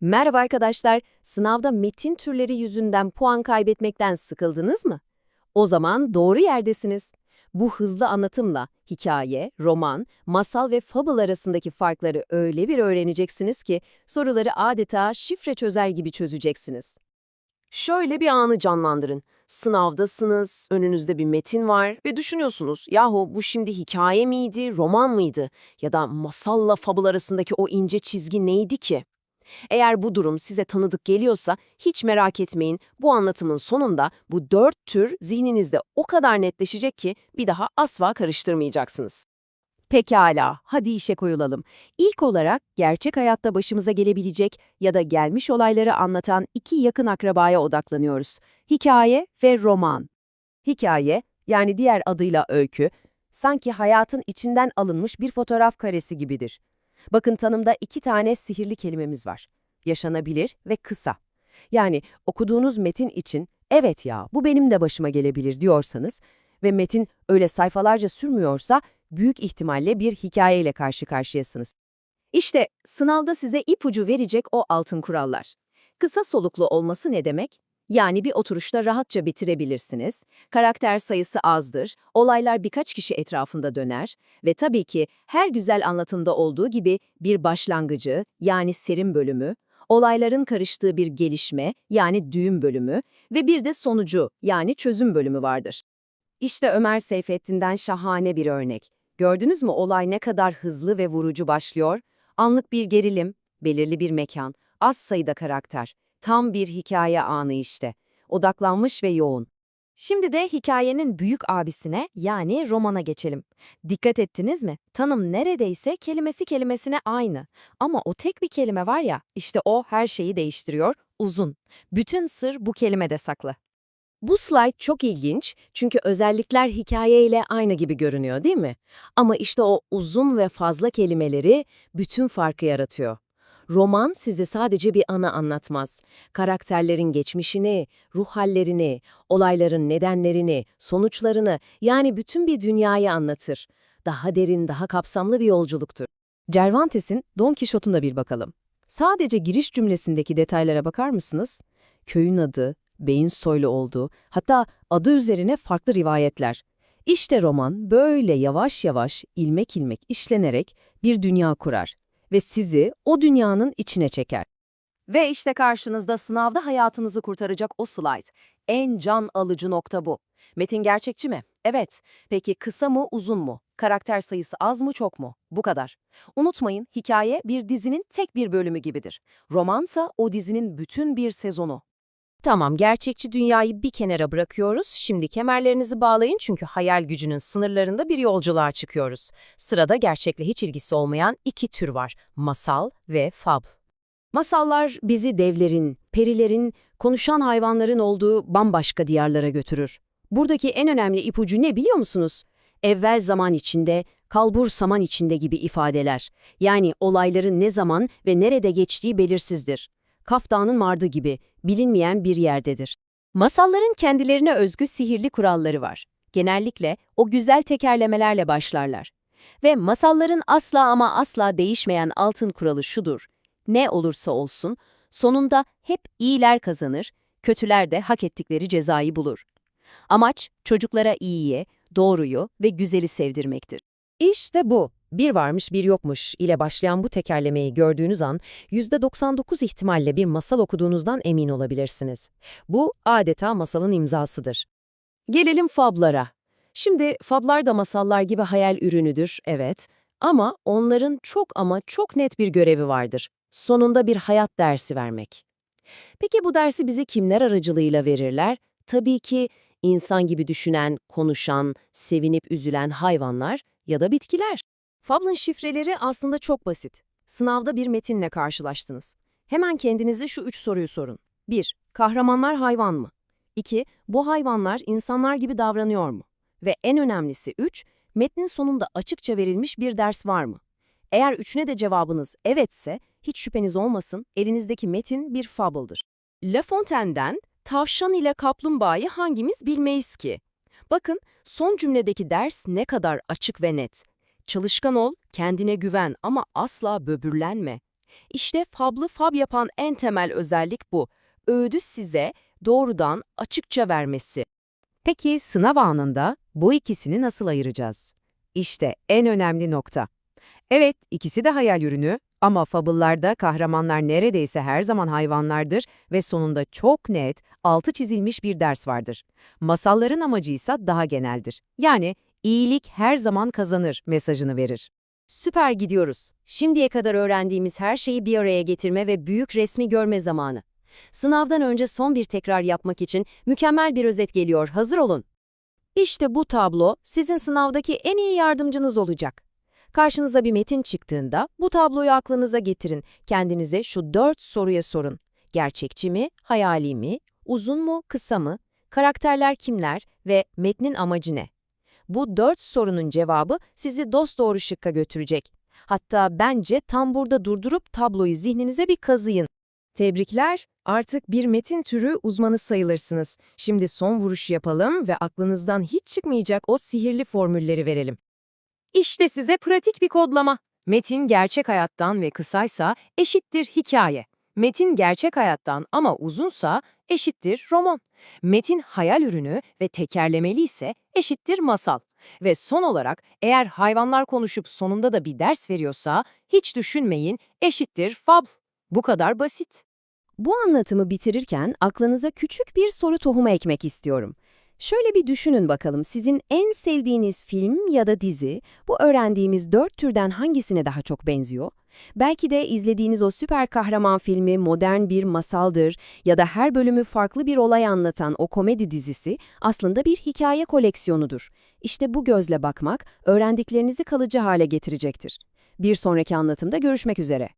Merhaba arkadaşlar, sınavda metin türleri yüzünden puan kaybetmekten sıkıldınız mı? O zaman doğru yerdesiniz. Bu hızlı anlatımla hikaye, roman, masal ve fable arasındaki farkları öyle bir öğreneceksiniz ki soruları adeta şifre çözer gibi çözeceksiniz. Şöyle bir anı canlandırın. Sınavdasınız, önünüzde bir metin var ve düşünüyorsunuz, yahu bu şimdi hikaye miydi, roman mıydı? Ya da masalla fabul arasındaki o ince çizgi neydi ki? Eğer bu durum size tanıdık geliyorsa hiç merak etmeyin. Bu anlatımın sonunda bu dört tür zihninizde o kadar netleşecek ki bir daha asla karıştırmayacaksınız. Pekala, hadi işe koyulalım. İlk olarak gerçek hayatta başımıza gelebilecek ya da gelmiş olayları anlatan iki yakın akrabaya odaklanıyoruz. Hikaye ve roman. Hikaye, yani diğer adıyla öykü, sanki hayatın içinden alınmış bir fotoğraf karesi gibidir. Bakın tanımda iki tane sihirli kelimemiz var. Yaşanabilir ve kısa. Yani okuduğunuz metin için, evet ya bu benim de başıma gelebilir diyorsanız ve metin öyle sayfalarca sürmüyorsa, büyük ihtimalle bir hikayeyle karşı karşıyasınız. İşte sınavda size ipucu verecek o altın kurallar. Kısa soluklu olması ne demek? Yani bir oturuşta rahatça bitirebilirsiniz, karakter sayısı azdır, olaylar birkaç kişi etrafında döner ve tabii ki her güzel anlatımda olduğu gibi bir başlangıcı yani serim bölümü, olayların karıştığı bir gelişme yani düğüm bölümü ve bir de sonucu yani çözüm bölümü vardır. İşte Ömer Seyfettin'den şahane bir örnek. Gördünüz mü olay ne kadar hızlı ve vurucu başlıyor? Anlık bir gerilim, belirli bir mekan, az sayıda karakter. Tam bir hikaye anı işte. Odaklanmış ve yoğun. Şimdi de hikayenin büyük abisine yani romana geçelim. Dikkat ettiniz mi? Tanım neredeyse kelimesi kelimesine aynı. Ama o tek bir kelime var ya, işte o her şeyi değiştiriyor, uzun. Bütün sır bu kelimede saklı. Bu slide çok ilginç çünkü özellikler hikayeyle aynı gibi görünüyor değil mi? Ama işte o uzun ve fazla kelimeleri bütün farkı yaratıyor. Roman size sadece bir ana anlatmaz. Karakterlerin geçmişini, ruh hallerini, olayların nedenlerini, sonuçlarını yani bütün bir dünyayı anlatır. Daha derin, daha kapsamlı bir yolculuktur. Cervantes'in Don Quixote'una bir bakalım. Sadece giriş cümlesindeki detaylara bakar mısınız? Köyün adı, beyin soylu olduğu, hatta adı üzerine farklı rivayetler. İşte roman böyle yavaş yavaş, ilmek ilmek işlenerek bir dünya kurar ve sizi o dünyanın içine çeker. Ve işte karşınızda sınavda hayatınızı kurtaracak o slide. En can alıcı nokta bu. Metin gerçekçi mi? Evet. Peki kısa mı, uzun mu? Karakter sayısı az mı, çok mu? Bu kadar. Unutmayın, hikaye bir dizinin tek bir bölümü gibidir. Romansa o dizinin bütün bir sezonu. Tamam, gerçekçi dünyayı bir kenara bırakıyoruz. Şimdi kemerlerinizi bağlayın çünkü hayal gücünün sınırlarında bir yolculuğa çıkıyoruz. Sırada gerçekle hiç ilgisi olmayan iki tür var. Masal ve fabl. Masallar bizi devlerin, perilerin, konuşan hayvanların olduğu bambaşka diyarlara götürür. Buradaki en önemli ipucu ne biliyor musunuz? Evvel zaman içinde, kalbur saman içinde gibi ifadeler. Yani olayların ne zaman ve nerede geçtiği belirsizdir. Kaf Dağı'nın mardı gibi bilinmeyen bir yerdedir. Masalların kendilerine özgü sihirli kuralları var. Genellikle o güzel tekerlemelerle başlarlar. Ve masalların asla ama asla değişmeyen altın kuralı şudur. Ne olursa olsun, sonunda hep iyiler kazanır, kötüler de hak ettikleri cezayı bulur. Amaç çocuklara iyiye, doğruyu ve güzeli sevdirmektir. İşte bu. Bir varmış bir yokmuş ile başlayan bu tekerlemeyi gördüğünüz an %99 ihtimalle bir masal okuduğunuzdan emin olabilirsiniz. Bu adeta masalın imzasıdır. Gelelim fablara. Şimdi fablar da masallar gibi hayal ürünüdür, evet. Ama onların çok ama çok net bir görevi vardır. Sonunda bir hayat dersi vermek. Peki bu dersi bize kimler aracılığıyla verirler? Tabii ki insan gibi düşünen, konuşan, sevinip üzülen hayvanlar ya da bitkiler. Fablın şifreleri aslında çok basit. Sınavda bir metinle karşılaştınız. Hemen kendinize şu üç soruyu sorun. 1. Kahramanlar hayvan mı? 2. Bu hayvanlar insanlar gibi davranıyor mu? Ve en önemlisi 3. Metnin sonunda açıkça verilmiş bir ders var mı? Eğer üçüne de cevabınız evetse, hiç şüpheniz olmasın, elinizdeki metin bir fable'dır. La Fontaine'den, tavşan ile kaplumbağayı hangimiz bilmeyiz ki? Bakın, son cümledeki ders ne kadar açık ve net. Çalışkan ol, kendine güven ama asla böbürlenme. İşte fablı fab yapan en temel özellik bu. Öğüdü size doğrudan açıkça vermesi. Peki sınav anında bu ikisini nasıl ayıracağız? İşte en önemli nokta. Evet, ikisi de hayal ürünü ama fabıllarda kahramanlar neredeyse her zaman hayvanlardır ve sonunda çok net, altı çizilmiş bir ders vardır. Masalların amacı ise daha geneldir. Yani iyilik her zaman kazanır mesajını verir. Süper gidiyoruz. Şimdiye kadar öğrendiğimiz her şeyi bir araya getirme ve büyük resmi görme zamanı. Sınavdan önce son bir tekrar yapmak için mükemmel bir özet geliyor. Hazır olun. İşte bu tablo sizin sınavdaki en iyi yardımcınız olacak. Karşınıza bir metin çıktığında bu tabloyu aklınıza getirin. Kendinize şu dört soruya sorun. Gerçekçi mi, hayali mi, uzun mu, kısa mı, karakterler kimler ve metnin amacı ne? Bu dört sorunun cevabı sizi dosdoğru şıkka götürecek. Hatta bence tam burada durdurup tabloyu zihninize bir kazıyın. Tebrikler, artık bir metin türü uzmanı sayılırsınız. Şimdi son vuruş yapalım ve aklınızdan hiç çıkmayacak o sihirli formülleri verelim. İşte size pratik bir kodlama. Metin gerçek hayattan ve kısaysa eşittir hikaye. Metin gerçek hayattan ama uzunsa eşittir roman. Metin hayal ürünü ve tekerlemeli ise eşittir masal. Ve son olarak eğer hayvanlar konuşup sonunda da bir ders veriyorsa hiç düşünmeyin eşittir fabl. Bu kadar basit. Bu anlatımı bitirirken aklınıza küçük bir soru tohumu ekmek istiyorum. Şöyle bir düşünün bakalım sizin en sevdiğiniz film ya da dizi bu öğrendiğimiz dört türden hangisine daha çok benziyor? Belki de izlediğiniz o süper kahraman filmi modern bir masaldır ya da her bölümü farklı bir olay anlatan o komedi dizisi aslında bir hikaye koleksiyonudur. İşte bu gözle bakmak öğrendiklerinizi kalıcı hale getirecektir. Bir sonraki anlatımda görüşmek üzere.